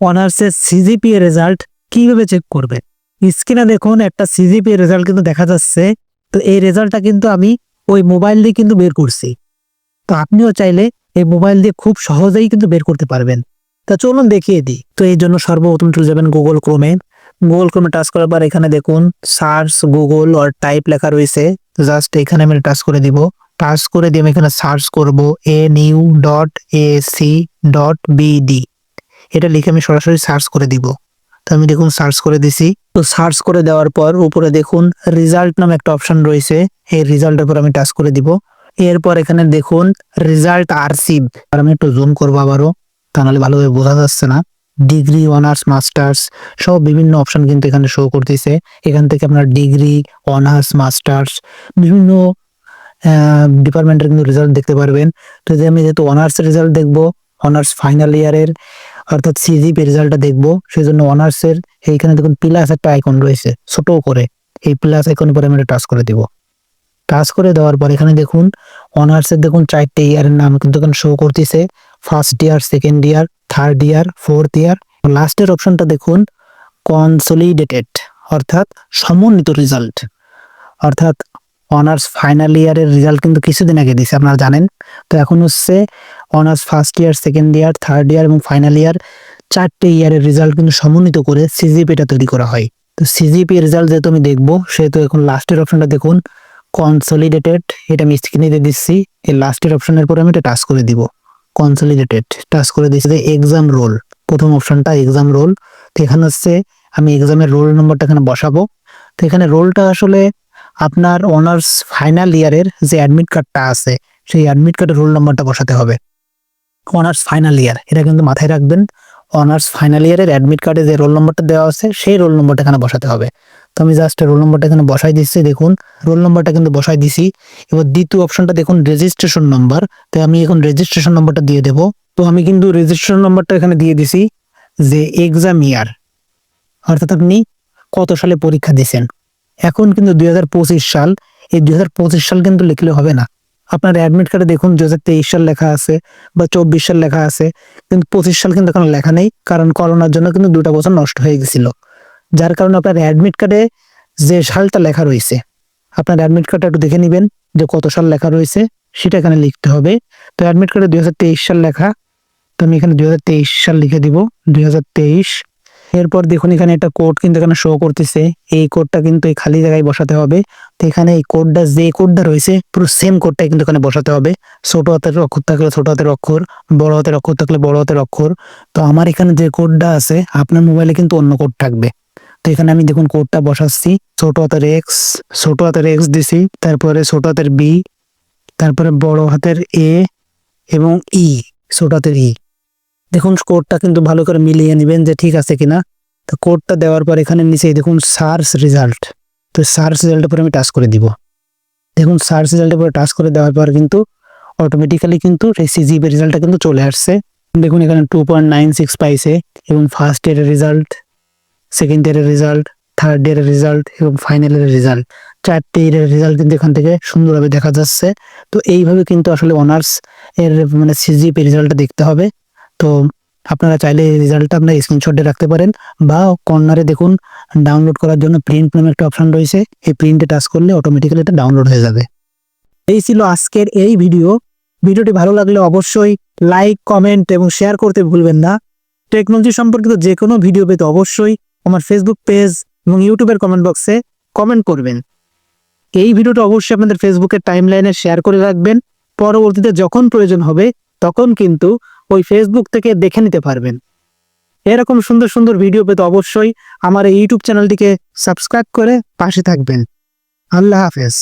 অনার্সের CGPA result কীভাবে check করবে? স্ক্রিনে দেখুন, একটা সিজিপিএ রেজাল্ট কিন্তু দেখা যাচ্ছে। তো এই রেজাল্টটা কিন্তু আমি ওই মোবাইল দিয়ে কিন্তু বের করছি। তো আপনিও চাইলে এই মোবাইল দিয়ে খুব সহজেই কিন্তু বের করতে পারবেন। তা চলুন দেখিয়ে দিই। তো এই জন্য সর্বপ্রথম চলে যাবেন গুগল ক্রোমে গুগল ক্রোমে টাচ করার পর এখানে দেখুন সার্চ গুগল আর টাইপ লেখা রয়েছে। জাস্ট এখানে আমি টাচ করে দিব। টাচ করে দিয়ে আমি এখানে সার্চ করব N U dot A C dot BD এটা লিখে আমি সরাসরি সার্চ করে দিব। তো আমি দেখুন সার্চ করে দিছি। তো সার্চ করে দেওয়ার পর উপরে দেখুন রেজাল্ট নামে একটা অপশন রয়েছে। এই রেজাল্টের উপর আমি টাচ করে দিব। এরপর এখানে দেখুন রেজাল্ট আরসিভ আর আমি একটু জুম করব আবারও। তা নাহলে ভালোভাবে বোঝা যাচ্ছে না। ডিগ্রি অনার্স মাস্টার্স সব বিভিন্ন অপশন কিন্তু এখানে শো করতেছে। এখান থেকে আপনার ডিগ্রি অনার্স মাস্টার্স বিভিন্ন ডিপার্টমেন্টের কিন্তু রেজাল্ট দেখতে পারবেন। তো আমি যেহেতু অনার্স রেজাল্ট দেখব অনার্স ফাইনাল ইয়ারের অর্থাৎ সিজিপি রেজাল্টটা দেখব সেই জন্য অনার্সের এইখানে দেখুন প্লাস একটা আইকন রয়েছে, ছোট করে। এই প্লাস আইকনের পরে আমি টাচ করে দিব। টাচ করে দেওয়ার পর এখানে দেখুন অনার্সের দেখুন চারটে ইয়ারের নাম কিন্তু এখানে শো করতেছে। First year second year third year fourth year লাস্টের অপশনটা দেখুন কনসোলিডেটেড অর্থাৎ সমন্বিত রেজাল্ট অর্থাৎ অনার্স ফাইনাল ইয়ারের রেজাল্ট কিন্তু কিছুদিন আগে দিছে আপনারা জানেন। তো এখন হচ্ছে honours first year second year third year এবং ফাইনাল ইয়ার চারটে ইয়ারের রেজাল্ট কিন্তু সমন্বিত করে সিজিপিটা তৈরি করা হয়। তো সিজিপি রেজাল্ট যেহেতু আমি দেখব, সেহেতু এখন লাস্টের অপশনটা দেখুন কনসোলিডেটেড এটা আমি স্ক্রিনে দিচ্ছি, এই লাস্টের অপশনের পরে আমি এটা টাচ করে দিব। কনসোলিডেটেড টাচ করে দিচ্ছি যে এক্সাম রোল প্রথম অপশনটা এক্সাম রোল তো এখানে হচ্ছে আমি এক্সামের রোল নম্বরটা এখানে বসাবো। তো এখানে রোলটা আসলে আপনার অনার্স ফাইনাল ইয়ারের যে অ্যাডমিট কার্ডটা আছে সেই অ্যাডমিট কার্ডের রোল নম্বরটা বসাতে হবে। অনার্স ফাইনাল ইয়ার এটা কিন্তু মাথায় রাখবেন। অনার্স ফাইনাল ইয়ারের অ্যাডমিট কার্ডে যে রোল নম্বরটা দেওয়া আছে, সেই রোল নম্বরটা এখানে বসাতে হবে। তো আমি জাস্ট রোল নম্বরটা এখানে বসাই দিচ্ছি, দেখুন। রোল নম্বরটা কিন্তু বসাই দিছি। এবার দ্বিতীয় অপশনটা দেখুন রেজিস্ট্রেশন নম্বর তো আমি এখন রেজিস্ট্রেশন নম্বরটা দিয়ে দেবো। তো আমি কিন্তু রেজিস্ট্রেশন নম্বরটা এখানে দিয়ে দিছি যে এক্সাম ইয়ার অর্থাৎ আপনি কত সালে পরীক্ষা দিয়েছেন এখন কিন্তু দুই হাজার পঁচিশ সাল, এই দুই হাজার পঁচিশ সাল কিন্তু লিখলে হবে না। আপনার অ্যাডমিট কার্ডে দেখুন দু হাজার তেইশ সাল লেখা আছে বা চব্বিশ সাল লেখা আছে, কিন্তু পঁচিশ সাল কিন্তু এখন লেখা নেই, কারণ করোনার জন্য কিন্তু দুটা বছর নষ্ট হয়ে গেছিল। যার কারণে আপনার অ্যাডমিট কার্ডে যে সালটা লেখা রয়েছে, আপনার অ্যাডমিট কার্ডটা একটু দেখে নেবেন যে কত সাল লেখা রয়েছে, সেটা এখানে লিখতে হবে। তো অ্যাডমিট কার্ডে দুই হাজার তেইশ সাল লেখা, তো আমি এখানে দুই হাজার তেইশ সাল লিখে দিব দু হাজার তেইশ এরপর দেখুন এখানে একটা কোড কিন্তু এখানে শো করতেছে। এই কোডটা কিন্তু এই খালি জায়গায় বসাতে হবে। তো এখানে এই কোডটা যে কোডটা রয়েছে, পুরো সেম কোডটাই কিন্তু এখানে বসাতে হবে। ছোট হাতের অক্ষর থাকলে ছোট হাতের অক্ষর, বড় হাতের অক্ষর থাকলে বড় হাতের অক্ষর। তো আমার এখানে যে কোডটা আছে, আপনার মোবাইলে কিন্তু অন্য কোড থাকবে। তো এখানে আমি দেখুন কোডটা বসাচ্ছি। ছোট হাতের এক্স ছোট হাতের এক্স দিছি। তারপরে ছোট হাতের বি তারপরে বড় হাতের এ এবং ই ছোট হাতের ই দেখুন কোডটা কিন্তু ভালো করে মিলিয়ে নেবেন যে ঠিক আছে কিনা। তো কোডটা দেওয়ার পর এখানে নিচেই দেখুন সার্চ রেজাল্ট তো সার্চ রেজাল্টের উপরে আমি টাচ করে দিব। দেখুন সার্চ রেজাল্টের উপরে টাচ করে দেওয়ার পর কিন্তু অটোমেটিক্যালি কিন্তু সেই সিজিপি রেজাল্টটা কিন্তু চলে আসছে। দেখুন এখানে টু পয়েন্ট নাইন সিক্স পাইছে এবং ফার্স্ট ইয়ারের রেজাল্ট সেকেন্ড ইয়ারের রেজাল্ট থার্ড ইয়ারের রেজাল্ট এবং ফাইনাল ইয়ারের রেজাল্ট চারটে ইয়ারের রেজাল্ট কিন্তু এখান থেকে সুন্দরভাবে দেখা যাচ্ছে। তো এইভাবে কিন্তু আসলে অনার্স এর মানে সিজিপি রেজাল্টটা দেখতে হবে। তো আপনারা চাইলে রেজাল্টটা আপনার স্ক্রিনশটে রাখতে পারেন বা কর্নারে দেখুন ডাউনলোড করার জন্য প্রিন্ট নামে একটা অপশন রয়েছে। এই প্রিন্টে টাচ করলে অটোমেটিক্যালি এটা ডাউনলোড হয়ে যাবে। এই ছিল আজকের এই ভিডিও ভিডিওটি ভালো লাগলে অবশ্যই লাইক কমেন্ট এবং শেয়ার করতে ভুলবেন না। টেকনোলজি সম্পর্কিত যে কোনো ভিডিও পেতে অবশ্যই আমার ফেসবুক পেজ এবং ইউটিউবের কমেন্ট বক্সে কমেন্ট করবেন। এই ভিডিওটা অবশ্যই আপনাদের ফেসবুকের টাইমলাইনে শেয়ার করে রাখবেন। পরবর্তীতে যখন প্রয়োজন হবে, তখন কিন্তু ওই ফেসবুক থেকে দেখে নিতে পারবেন। এরকম সুন্দর সুন্দর ভিডিও পেতে অবশ্যই আমার এই ইউটিউব চ্যানেলটিকে সাবস্ক্রাইব করে পাশে থাকবেন। আল্লাহ হাফেজ।